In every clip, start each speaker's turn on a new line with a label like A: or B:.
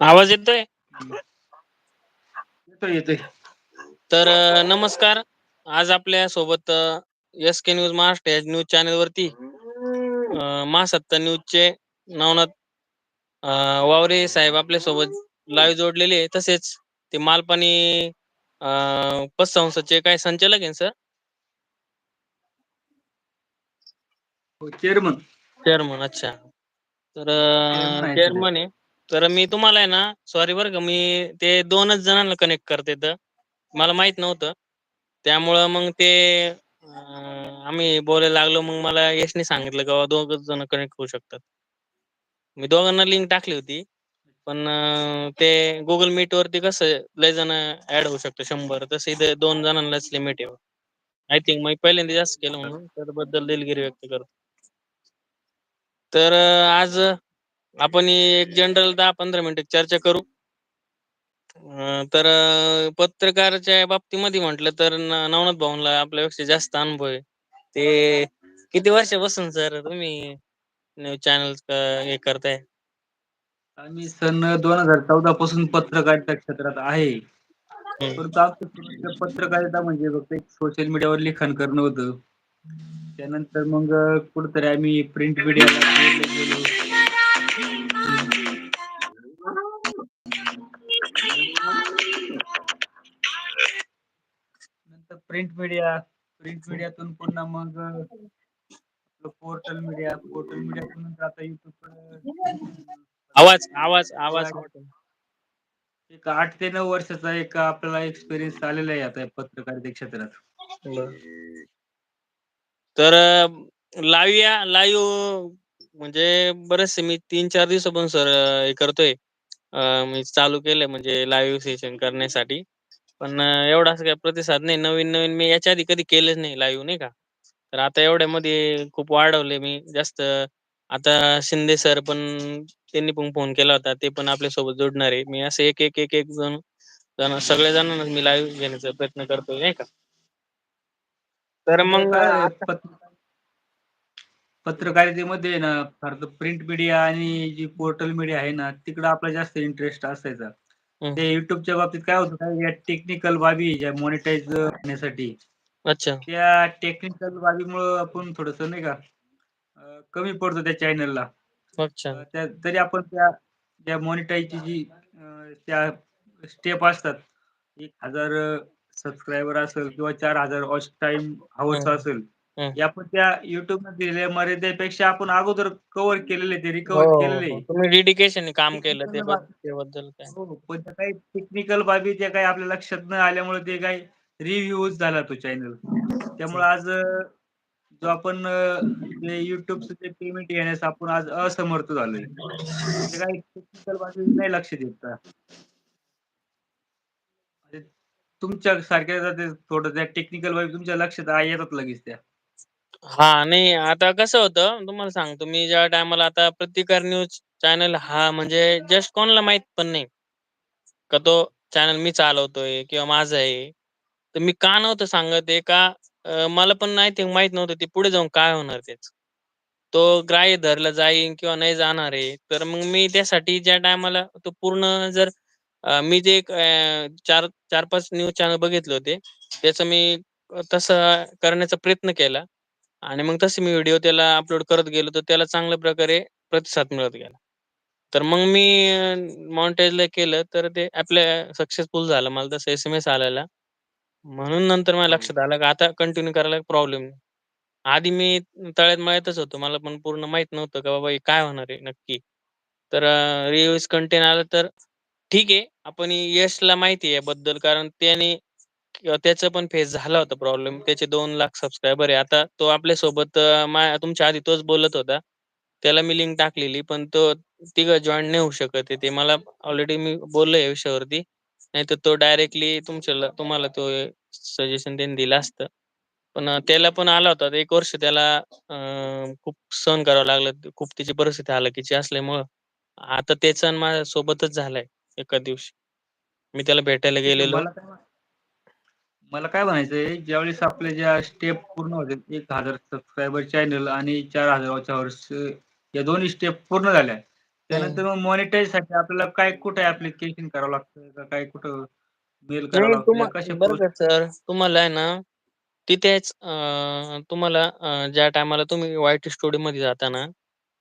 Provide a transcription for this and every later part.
A: आवाज येतोय?
B: येतोय येतोय.
A: तर नमस्कार. आज आपल्यासोबत एस के न्यूज महाराष्ट्र या न्यूज चॅनल वरती अ महासत्ता न्यूजचे नवनाथ अ वावरे साहेब आपल्यासोबत लाईव्ह जोडलेले आहे तसेच ते मालपाणी अ पतसंस्थाचे काय संचालक आहे सर
B: चेअरमन
A: चेअरमन अच्छा. तर चेअरमन आहे. तर मी तुम्हाला आहे ना सॉरी बरं का मी ते दोनच जणांना कनेक्ट करते तर मला माहीत नव्हतं. त्यामुळं मग ते आम्ही बोलायला लागलो मग मला यशने सांगितलं का दोघ जण कनेक्ट होऊ शकतात. मी दोघांना लिंक टाकली होती पण ते गुगल मीट वरती कसं लय जण ऍड होऊ शकतो शंभर तसं इथे दोन जणांनाच लिमिट आहे. आय थिंक मग पहिल्यांदा जास्त केलं म्हणून त्याबद्दल दिलगिरी व्यक्त करतो. तर आज आपण एक जनरल दहा पंधरा मिनिटे चर्चा करू. अ तर पत्रकाराच्या बाबतीमध्ये म्हंटलं तर नवनाथ भाऊनला आपल्यापेक्षा जास्त अनुभव आहे. ते किती वर्ष बसून सर तुम्ही न्यूज चॅनल हे करताय?
B: आम्ही सन दोन हजार चौदा पासून पत्रकारिता क्षेत्रात आहे. परंतु आमचं सुरुवातीला पत्रकारिता म्हणजे फक्त एक सोशल मीडियावर लिखाण करणं होतं. त्यानंतर मग कुठतरी आम्ही प्रिंट मीडियाला जोडले गेलो प्रिंट मीडिया प्रिंट मीडियातून पुन्हा मग पोर्टल मीडिया पोर्टल मीडियातून नंतर आता युट्यूब
A: आवाज आवाज आवाज.
B: एक आठ ते नऊ वर्षाचा एक आपल्याला एक्सपिरियन्स आलेला आहे आता पत्रकारिते क्षेत्रात.
A: तर लाईव्ह लाईव्ह म्हणजे बरेचसे मी तीन चार दिवसापासून सर हे करतोय. मी चालू केलं म्हणजे लाईव्ह सेशन करण्यासाठी. पण एवढा असं काही प्रतिसाद नाही. नवीन नवीन मी याच्या आधी कधी केलेच नाही लाईव्ह नाही का? तर आता एवढ्या मध्ये खूप वाढवले मी. जास्त आता शिंदे सर पण त्यांनी पण फोन केला होता. ते पण आपल्यासोबत जोडणार आहे. मी असं एक एक एक एक जण जण सगळ्या जणांना मी लाईव्ह घेण्याचा प्रयत्न करतोय नाही का? तर मग
B: काय पत्रकारितेमध्ये ना फार प्रिंट मीडिया आणि जी पोर्टल मीडिया आहे ना तिकड आपला जास्त इंटरेस्ट असायचा.
A: हं,
B: ते युट्यूबच्या बाबतीत काय होतं का या टेक्निकल बाबी ज्या मॉनिटाईज होण्यासाठी
A: अच्छा.
B: त्या टेक्निकल बाबीमुळं आपण थोडस नाही का अ कमी पडतो त्या चॅनलला
A: अच्छा.
B: त्या तरी आपण त्या त्या मॉनिटाईजची जी अ त्या स्टेप असतात एक हजार सबस्क्रायबर असेल किंवा चार हजार वॉच टाइम हवर्स
A: हं,
B: असेल
A: हं.
B: या पण त्या युट्यूब दिलेल्या मर्यादेपेक्षा आपण अगोदर कव्हर केलेले ते
A: हो
B: रिकव्हर
A: हो.
B: केलेले.
A: हो
B: आहे.
A: तुम्ही डेडिकेशन काम केलं ते
B: टेक्निकल
A: त्याबद्दल काय?
B: हो पण त्या काही टेक्निकल बाबी त्या काही आपल्या लक्षात न आल्यामुळे ते काही रिव्ह्यूज झाला तो चॅनल त्यामुळे आज जो आपण जे युट्यूबच जे पेमेंट येण्यास आपण आज असमर्थ झालोय. काही टेक्निकल बाबी नाही लक्ष देत का? तुमच्या सारख्या थोडं त्या टेक्निकल बाबी तुमच्या लक्षात येतात लगेच त्या.
A: हा नाही. आता कसं होतं तुम्हाला सांगतो. मी ज्या टायमाला आता प्रतिकार न्यूज चॅनल हा म्हणजे जस्ट कोणाला माहीत पण नाही. का तो चॅनल मी चालवतोय किंवा माझा आहे. तर मी का नव्हतं सांगत आहे का? मला पण नाही ते माहीत नव्हतं ते पुढे जाऊन काय होणार त्याच तो ग्राह्य धरला जाईन किंवा नाही जाणार आहे. तर मग मी त्यासाठी ज्या टायमाला तो पूर्ण जर मी जे एक चार चार पाच न्यूज चॅनल बघितले होते त्याचं मी तस करण्याचा प्रयत्न केला. आणि मग तसे मी व्हिडिओ त्याला अपलोड करत गेलो तर त्याला चांगल्या प्रकारे प्रतिसाद मिळत गेला. तर मग मी मॉनिटाईजला केलं तर ते आपल्या सक्सेसफुल झालं. मला तस एस एम एस आल्याला म्हणून नंतर
B: हो.
A: लक्षात आलं का आता कंटिन्यू करायला प्रॉब्लेम आधी मी तळ्यात मळतच होतो. मला पण पूर्ण माहीत नव्हतं का बाबा काय होणार आहे नक्की. तर रिव्ह्यूज कंटेन आलं तर ठीक आहे. आपण यशला माहिती आहे याबद्दल. कारण त्याने किंवा त्याचा पण फेस झाला होता प्रॉब्लेम. त्याचे दोन लाख सबस्क्रायबर आहे. आता तो आपल्यासोबत तुमच्या आधी तोच बोलत होता. त्याला मी लिंक टाकलेली पण तो तिघं जॉईन नाही होऊ शकत ते मला ऑलरेडी मी बोललो या विषयावरती. नाही तर तो डायरेक्टली तुमच्या तुम्हाला तो सजेशन त्यांनी दिलं असतं. पण त्याला पण आला होता. एक वर्ष त्याला अ खूप सहन करावं लागलं. खूप तिची परिस्थिती हालाकीची असल्यामुळं. आता त्याचा माझ्या सोबतच झालाय एका दिवशी. मी त्याला भेटायला
B: आहे
A: गेलेलो.
B: मला काय म्हणायचंय ज्यावेेळेस आपल्या ज्या स्टेप पूर्ण होते एक हजार सबस्क्रायबर चॅनल आणि चार हजार वॉच अवर्स या दोन्ही स्टेप पूर्ण झाल्या त्यानंतर. मग मॉनिटाईजसाठी आपल्याला काय कुठे ॲप्लिकेशन करावं लागतं का काय कुठं मेल करावं
A: नाही
B: लागतं
A: तुम्हा
B: या कशा
A: बरं
B: प्रोसेस
A: का सर तुम्हाला आहे ना तिथेच अ, तुम्हाला अ, ज्या टायमाला तुम्ही वाय-टी स्टुडिओमध्ये जाता ना,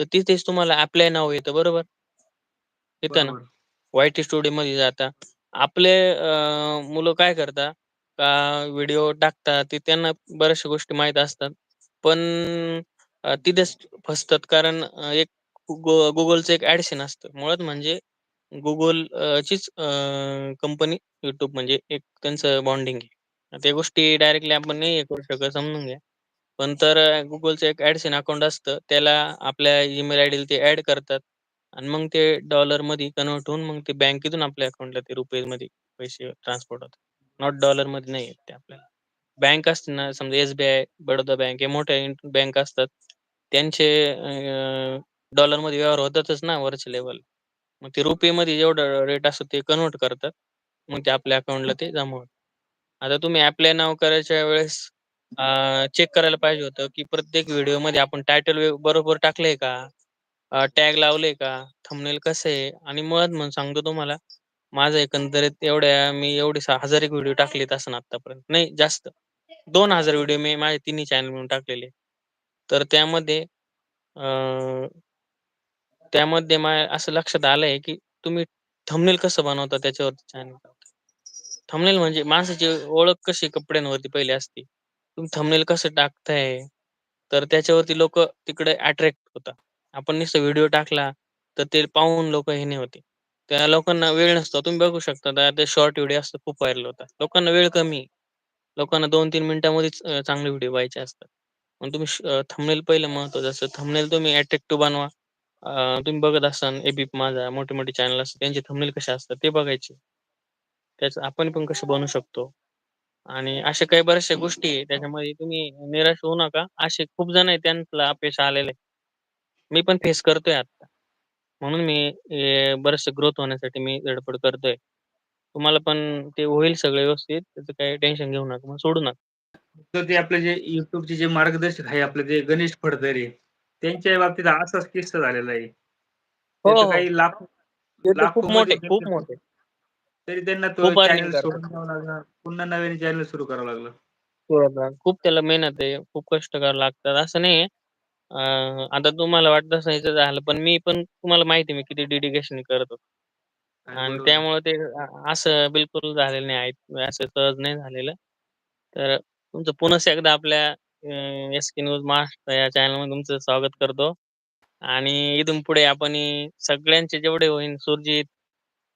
A: तर तिथेच तुम्हाला ॲप्लाय नाव येतं बरोबर? येतं ना?
B: बरोबर.
A: वाय-टी स्टुडिओमध्ये जाता. आपले अ, मुलं काय करतात का व्हिडिओ टाकतात ते त्यांना बऱ्याचशा गोष्टी माहीत असतात. पण अ, तिथेच फसतात कारण अ, एक गू Googleचं एक ॲडिशन असतं. मुळात म्हणजे Google अ, चीच अ, कंपनी YouTube म्हणजे एक त्यांचं बॉन्डिंग आहे. त्या गोष्टी डायरेक्टली आपण नाही हे करू शकत समजून घ्या. पण तर अ, Googleचं एक ॲडिशन अकाउंट असतं. त्याला आपल्या ईमेल आयडीला ते ॲड करतात आणि मग ते डॉलरमध्ये कन्व्हर्ट होऊन मग ते बँकेतून आपल्या अकाउंटला ते रुपयेमध्ये पैसे ट्रान्सपोर्ट होतात. नॉट डॉलरमध्ये नाही येत ते आपल्याला. बँक असते ना समजा एसबीआय बडोदा बँक हे मोठ्या बँक असतात. त्यांचे डॉलरमध्ये व्यवहार होतातच ना वरच्या लेवल मग ते रुपये मध्ये जेवढं रेट असतो ते कन्व्हर्ट करतात. मग ते आपल्या अकाउंटला ते जमा आता तुम्ही ॲप्लाय नाव करायच्या वेळेस चेक करायला पाहिजे होतं, की प्रत्येक व्हिडिओमध्ये आपण टायटल बरोबर टाकलंय का? टॅग लावले का? थंबनेल कसं आहे? आणि मग म्हणून सांगतो तुम्हाला, माझं एकंदरीत एवढ्या मी एवढे 1000 एक व्हिडिओ टाकलेत असं आतापर्यंत नाही जास्त. दोन हजार व्हिडिओ मी माझे तिन्ही चॅनल म्हणून टाकलेले. तर त्यामध्ये अ त्यामध्ये असं लक्षात आलंय, की तुम्ही थंबनेल कसं बनवता त्याच्यावरती चॅनल थंबनेल म्हणजे माणसाची ओळख कशी कपड्यांवरती पहिली असते. तुम्ही थंबनेल कसं टाकताय, तर त्याच्यावरती लोक तिकडे अट्रॅक्ट होतात. आपण नुसतं व्हिडिओ टाकला, तर ते पाहून लोक हे नाही होते. त्या लोकांना वेळ नसतो. तुम्ही बघू शकता ते शॉर्ट व्हिडिओ असतात खूप व्हायरल होतात. लोकांना वेळ कमी. लोकांना 2-3 मिनिटामध्येच अ, चांगले व्हिडिओ पाहायचे असतात. मग तुम्ही श थंबनेल पहिलं महत्त्वाचं असतं. थंबनेल तुम्ही अट्रॅक्टिव्ह बनवा. अ, तुम्ही बघत असाल एबी माझा मोठे-मोठे चॅनल असतात. त्यांचे थंबनेल कसे असतात ते बघायचे. त्याचं आपण पण कसं बनवू शकतो आणि अशा काही बऱ्याचशा गोष्टी आहे त्याच्यामध्ये तुम्ही निराश होऊ नका. असे खूप जण आहे त्यांना अपयश आलेलं आहे. मी पण फेस करतोय आता. म्हणून मी हे बरेचसे ग्रोथ होण्यासाठी मी धडपड करतोय. तुम्हाला पण ते होईल सगळं व्यवस्थित. त्याचं काही टेन्शन घेऊ नका. मग सोडू नका.
B: तर ते आपले जे YouTubeचे जे मार्गदर्शक आहे आपले ते गणेश फडतरे, त्यांच्या बाबतीत असाच किस्सा झालेला आहे.
A: हो,
B: त्याचं
A: हो.
B: काही लाखो
A: ते तर खूप
B: लाखोमध्ये
A: मोठे, खूप
B: त्याचे
A: मोठे.
B: तरी त्यांना तो
A: खूप अर्निंग
B: चॅनल
A: करतात.
B: सोडून द्यावा लागला. पुन्हा नव्याने चॅनल सुरू करावं लागलं.
A: खूप त्याला मेहनत आहे. खूप कष्ट करावं लागतात. असं नाहीये. अ, आता तुम्हाला वाटत असेल याचं झालं, पण मी पण तुम्हाला माहिती आहे मी किती डेडिकेशनने करत होतो. आणि
B: बरोबर आहे.
A: त्यामुळे ते अ, असं बिलकुल झालेलं नाही. असं सहज नाही झालेलं. तर तुमचं पुन्हा एकदा आपल्या अ, एस-के न्यूज महाराष्ट्र या चॅनलमध्ये तुमचं स्वागत करतो. आणि इथून पुढे आपण सगळ्यांचे जेवढे होईल सुरजित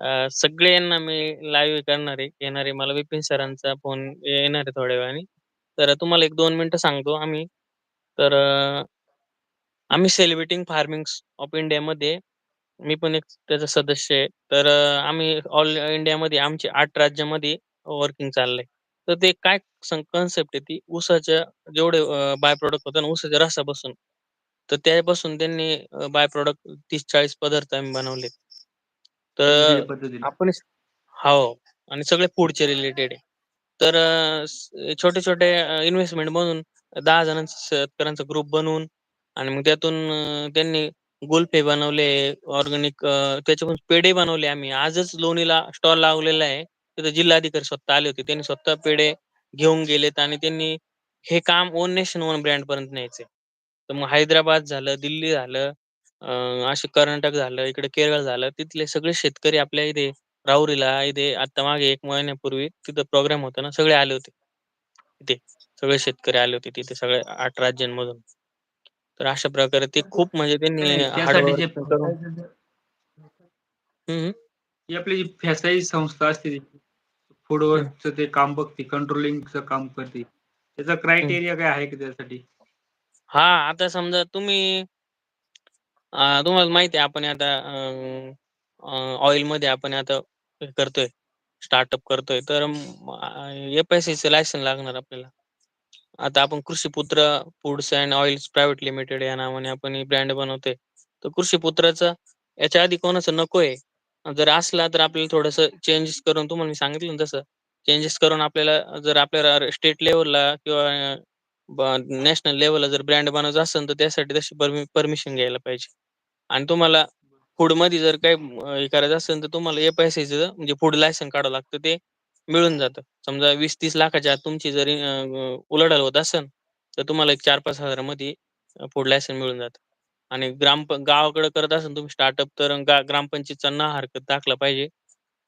A: अ, सगळ्यांना मी लाईव्ह करणार आहे. येणार आहे. मला विपिन सरांचा फोन येणार आहे थोड्या वेळाने. तर तुम्हाला 1-2 मिनिटं सांगतो आम्ही. तर अ आम्ही सेलिब्रेटिंग फार्मिंग्स ऑफ इंडियामध्ये मी पण एक त्याचा सदस्य आहे. तर अ, आम्ही ऑल इंडियामध्ये आमची 8 राज्यामध्ये वर्किंग चाललंय. तर ते काय सं कन्सेप्ट आहे ती ऊसाच्या जेवढे अ, बाय प्रॉडक्ट होतं ना ऊसाच्या रसापासून. तर त्यापासून त्यांनी अ, बाय प्रॉडक्ट 30-40 पदार्थ आम्ही बनवलेत. तर
B: पद्धतीने.
A: आपण हो. आणि सगळे फूडचे रिलेटेड आहे. तर अ, छोटे-छोटे अ, इन्व्हेस्टमेंट म्हणून 10 जणांचा शेतकऱ्यांचा ग्रुप बनवून आणि मग त्यातून अ, त्यांनी गुलफे बनवले, ऑर्गॅनिक अ, त्याच्यापासून पेढे बनवले आम्ही. आजच लोणीला स्टॉल लावलेला आहे. तिथे जिल्हाधिकारी स्वतः आले होते. त्यांनी स्वतः पेढे घेऊन गेलेत आणि त्यांनी हे काम ओन नेशन ओन ब्रँडपर्यंत न्यायचंय. तर मग हैदराबाद झालं, दिल्ली झालं, अ, असे कर्नाटक झालं, इकडे केरळ झालं. तिथले सगळे शेतकरी आपल्या इथे राहुरीला इथे आता मागे 1 महिन्यापूर्वी तिथं प्रोग्राम होता ना, सगळे आले होते. तिथे सगळे शेतकरी आले होते तिथे सगळ्या 8 राज्यांमधून. तर अशा प्रकारे ते खूप म्हणजे त्यांनी
B: नाही.
A: हार्ड
B: त्यासाठी जे
A: वर्क करून हं, हं.
B: ही आपली जी फॅसाई संस्था असते
A: हं,
B: फूडवरचं ते काम बघते, कंट्रोलिंगचं काम करते. त्याचा
A: हं.
B: क्रायटेरिया काय आहे का त्यासाठी?
A: हां, आता समजा तुम्ही अ, तुम्हाला माहिती आहे आपण आता अ, अ, ऑइलमध्ये आपण आता हे करतोय, स्टार्टअप करतोय. तर अ, एफ-एस-सीचं लायसन लागणार आपल्याला. आता आपण Krishiputra foods and oils private limited या नावाने आपण ही ब्रँड बनवतोय. तर कृषीपुत्राचं याच्या आधी कोणाचं नकोय. जर असला तर आपल्याला थोडंसं चेंजेस करून तुम्हाला मी सांगितलं ना तसं, चेंजेस करून आपल्याला जर आपल्याला स्टेट लेव्हलला किंवा नॅशनल लेव्हलला जर ब्रँड बनवायचा असेल, तर त्यासाठी तशी परमि परमिशन घ्यायला पाहिजे. आणि तुम्हाला फूडमध्ये जर काही हे करायचं असेल तर तुम्हाला एफ-आय-सी-चं म्हणजे फूड लायसन काढावं लागतं ते मिळून जातं. समजा वीस तीस लाखाच्या आत तुमची जरी उलाढाल होत असेल तर तुम्हाला एक 4-5 हजारामध्ये मध्ये फूड लायसन मिळून जातं. आणि ग्राम गावाकडे करत असेल तुम्ही स्टार्टअप तर ग्रामपंचायतचा ना हरकत दाखला पाहिजे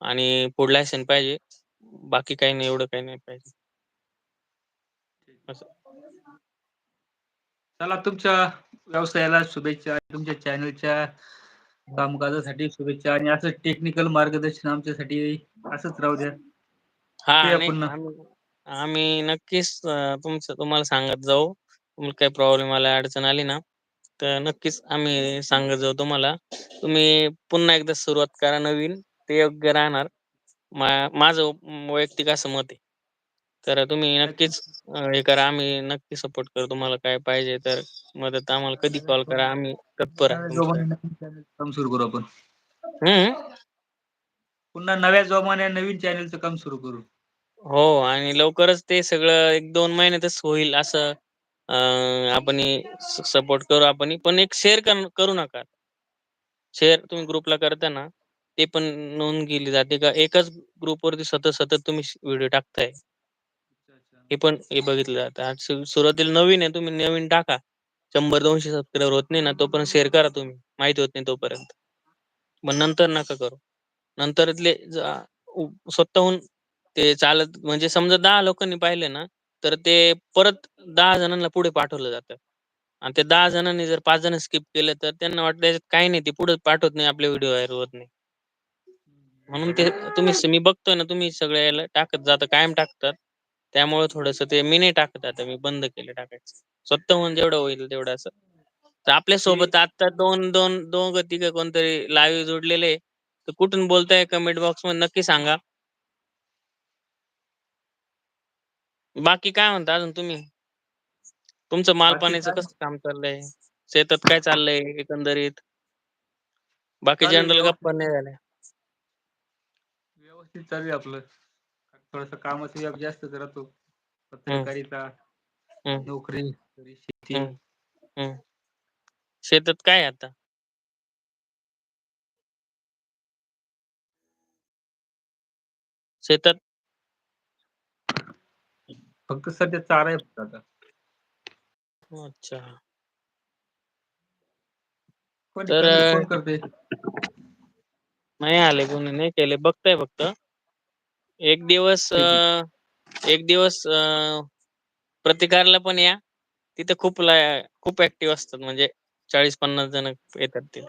A: आणि फूड लायसन पाहिजे. बाकी काही नाही एवढं काही नाही पाहिजे. असं.
B: चला तुमच्या व्यवसायाला शुभेच्छा. तुमच्या चॅनलच्या कामकाजासाठी शुभेच्छा आणि असं टेक्निकल मार्गदर्शन आमच्यासाठी असंच राहू द्या.
A: हां. आम्ही आम्ही नक्कीच अ, तुमचं तुम्हाला सांगत जाऊ. तुम्हाला काही प्रॉब्लेम आला, अडचण आली ना, तर नक्कीच आम्ही सांगत जाऊ तुम्हाला. तुम्ही पुन्हा एकदा सुरुवात करा नवीन, ते योग्य राहणार. मा माझं वैयक्तिक असं मत आहे. तर तुम्ही
B: नक्कीच.
A: अ, हे करा. आम्ही नक्की सपोर्ट करू. तुम्हाला काय पाहिजे तर मदत आम्हाला कधी कॉल करा. आम्ही तत्पर आहे
B: नव्या
A: तुमच्यासाठी.
B: जोमाने नवीन चॅनल काम सुरू करू आपण.
A: हं.
B: पुन्हा नव्या जोमाने नवीन चॅनलचं काम सुरू करू.
A: हो आणि लवकरच ते सगळं 1-2 महिन्यातच होईल असं अ, सपोर्ट करू आपण पण एक शेअर कर करू नका. शेअर तुम्ही ग्रुपला करता ना, ते पण नोंद केली जाते का एकाच ग्रुपवरती सतत-सतत तुम्ही व्हिडिओ टाकताय.
B: अच्छा, अच्छा.
A: हे पण हे बघितलं जातं. आज सु सुरुवातीला नवीन आहे तुम्ही नवीन टाका. 100-200 सबस्क्रायबर होत नाही ना, तोपर्यंत शेअर करा तुम्ही. माहिती होत नाही तोपर्यंत. मग नंतर नका करू. नंतरले जा उ स्वतःहून ते चालत म्हणजे समजा 10 लोकांनी पाहिले ना, तर ते परत 10 जणांना पुढे पाठवलं जातं. आणि त्या 10 जणांनी जर 5 जण स्किप केले, तर त्यांना वाटतं याच्यात काही नाही, ते पुढे पाठवत नाही, आपले व्हिडिओ व्हायरल होत नाही. म्हणून ते तुम्ही मी बघतोय ना, तुम्ही सगळ्या याला टाकत जाता, कायम टाकतात. त्यामुळे थोडंसं ते मी नाही टाकत आता, मी बंद केलं टाकायचं. स्वतःहून म्हणजे जेवढं होईल तेवढं असं. तर
B: ते
A: आपल्यासोबत आता 2-2 दोघं-तिघं कोणतरी लाईव्ह जोडलेले आहे. तर कुठून बोलताय कमेंट बॉक्समध्ये नक्की सांगा. बाकी काय म्हणता अजून तुम्ही? तुमचं
B: बाकी
A: मालपाणीचं
B: काय
A: कसं काम चाललंय? शेतात काय चाललंय एकंदरीत? बाकी
B: चालू आहे
A: जनरल
B: व्यवस्थित.
A: गप्पा नाही झाल्या.
B: व्यवस्थित चालू आहे आपलं. थोडंसं कामाचा व्याप जास्तच राहतो.
A: हं,
B: पत्रकारिता,
A: हं,
B: नोकरी, घरी शेती.
A: हं, हं. शेतात काय आहे आता? शेतात
B: फक्त सध्या चारा आहे फक्त आता.
A: अच्छा.
B: कोणी
A: तर अ
B: करतंय?
A: नाही आले कोणी नाही केले. बघतोय फक्त. एक दिवस अ,
B: ठीक आहे.
A: एक दिवस अ, प्रतिकारला पण या. तिथं खूप ला खूप ॲक्टिव्ह असतात म्हणजे 40-50 जण येतात तिथे.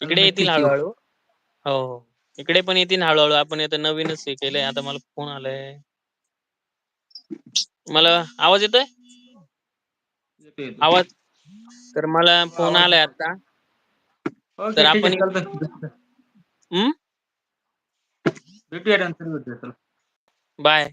A: इकडे येतील
B: नक्कीच येऊ.
A: हळू-हळू. हो, हो. इकडे पण येतील हळू-हळू. आपण आता नवीनच हे केलंय. आता मला फोन आलाय. मला आवाज येतोय?
B: येतो, येतो.
A: आवाज तर मला फोन आलाय. आता. तर. आपण?
B: भेटूया.
A: बाय.